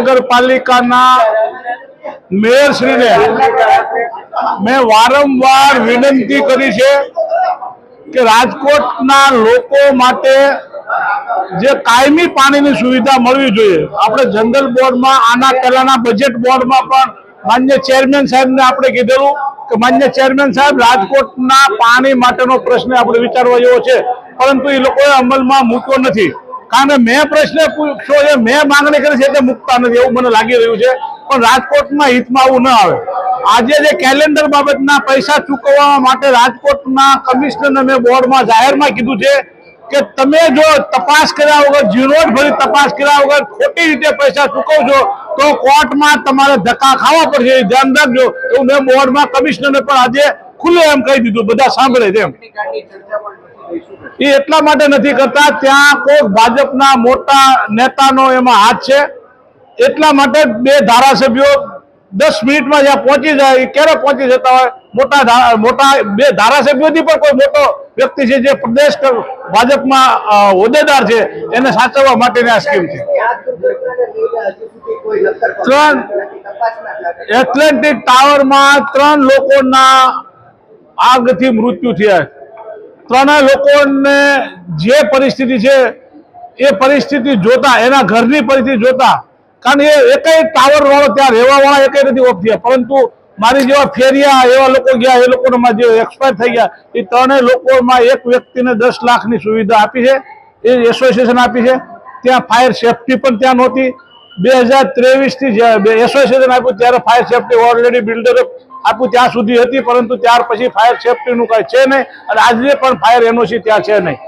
મહાનગરપાલિકાના મેયરશ્રીને મેં વારંવાર વિનંતી કરી છે કે રાજકોટના લોકો માટે જે કાયમી પાણીની સુવિધા મળવી જોઈએ. આપણે જનરલ બોર્ડમાં, આના પહેલાના બજેટ બોર્ડમાં પણ માન્ય ચેરમેન સાહેબને આપણે કીધેલું કે માન્ય ચેરમેન સાહેબ, રાજકોટના પાણી માટેનો પ્રશ્ન આપણે વિચારવા જેવો છે. પરંતુ એ લોકોએ અમલમાં મૂક્યો નથી. કારણ કે મેં પ્રશ્ન પૂછ્યો છે મેં માંગણી કરી છે તે મૂકતા નથી, એવું મને લાગી રહ્યું છે. પણ રાજકોટના હિતમાં આવું ન આવે. આજે જે કેલેન્ડર બાબતના પૈસા ચૂકવવા માટે રાજકોટના કમિશનરને મેં બોર્ડમાં જાહેરમાં કીધું છે કે તમે જો તપાસ કર્યા વગર ઝીરોટ ભરી તપાસ કર્યા વગર ખોટી રીતે પૈસા ચૂકવશો, તો કોર્ટમાં તમારે ધક્કા ખાવા પડશે. ધ્યાન રાખજો. એવું મેં બોર્ડમાં કમિશનરને પણ આજે ખુલ્લે એમ કહી દીધું બધા સાંભળે છે એ એટલા માટે નથી કરતા ત્યાં કોઈ ભાજપના મોટા નેતાનો એમાં હાથ છે. એટલા માટે બે ધારાસભ્યો દસ મિનિટમાં જ્યાં પહોંચી જાય એ ક્યારે પહોંચી જતા હોય? મોટા મોટા બે ધારાસભ્યોથી પણ કોઈ મોટો વ્યક્તિ છે જે પ્રદેશ ભાજપમાં હોદ્દેદાર છે એને સાચવવા માટેની આ સ્કીમ છે. ત્રણ એથ્લેટિક ટાવરમાં ત્રણ લોકોના આગથી મૃત્યુ થયા ત્રણેય લોકોને જે પરિસ્થિતિ છે, એ પરિસ્થિતિ જોતા, એના ઘરની પરિસ્થિતિ જોતા, કારણ એ એકય ટાવર વાળો ત્યાં રહેવા વાળા એકય નથી ઓફ થયા પરંતુ મારી જેવા ફેરિયા, એવા લોકો ગયા, એ લોકોમાં જે એક્સપાયર થઈ ગયા, એ ત્રણેય લોકોમાં એક વ્યક્તિને દસ લાખની સુવિધા આપી છે. એ એસોસિએશન આપી છે. ત્યાં ફાયર સેફટી પણ ત્યાં નહોતી. બે હજાર ત્રેવીસથી એસોસિએશન આપ્યું ત્યારે ફાયર સેફટી ઓલરેડી બિલ્ડરે આપ્યું ત્યાં સુધી હતી, પરંતુ ત્યાર પછી ફાયર સેફટીનું કાંઈ છે નહીં અને આજે પણ ફાયર એનઓસી ત્યાં છે નહીં.